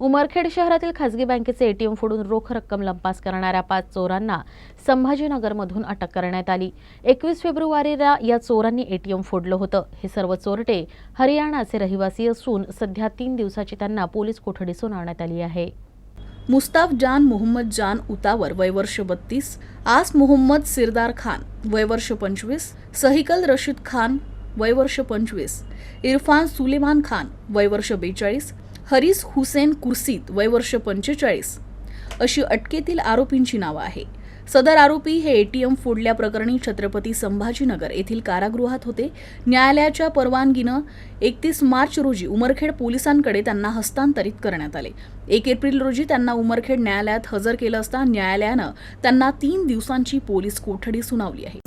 उमरखेड शहरातील खासगी बँकेचे एटीएम फोडून रोख रक्कम लंपास करणाऱ्या पाच चोरांना संभाजीनगरमधून अटक करण्यात आली. एकवीस फेब्रुवारीला या चोरांनी एटीएम फोडलं होतं. हे सर्व चोरटे हरियाणाचे रहिवासी असून सध्या तीन दिवसाची त्यांना पोलीस कोठडी सुनावण्यात आली आहे. मुस्ताफ जान मोहम्मद जान उतावर वयवर्ष बत्तीस आस मोहम्मद सिरदार खान वयवर्ष पंचवीस सहिकल रशीद खान वयवर्ष पंचवीस इरफान सुलेमान खान वयवर्ष बेचाळीस हरीस हुसेन कुर्सीत वय वर्ष पंचेचाळीस. अशी अटकेतील आरोपींची नावं आहे. सदर आरोपी हे एटीएम फोडल्याप्रकरणी छत्रपती संभाजीनगर येथील कारागृहात होते. न्यायालयाच्या परवानगीनं एकतीस मार्च रोजी उमरखेड पोलिसांकडे त्यांना हस्तांतरित करण्यात आले. एक एप्रिल रोजी त्यांना उमरखेड न्यायालयात हजर केलं असता न्यायालयानं त्यांना तीन दिवसांची पोलीस कोठडी सुनावली आहे.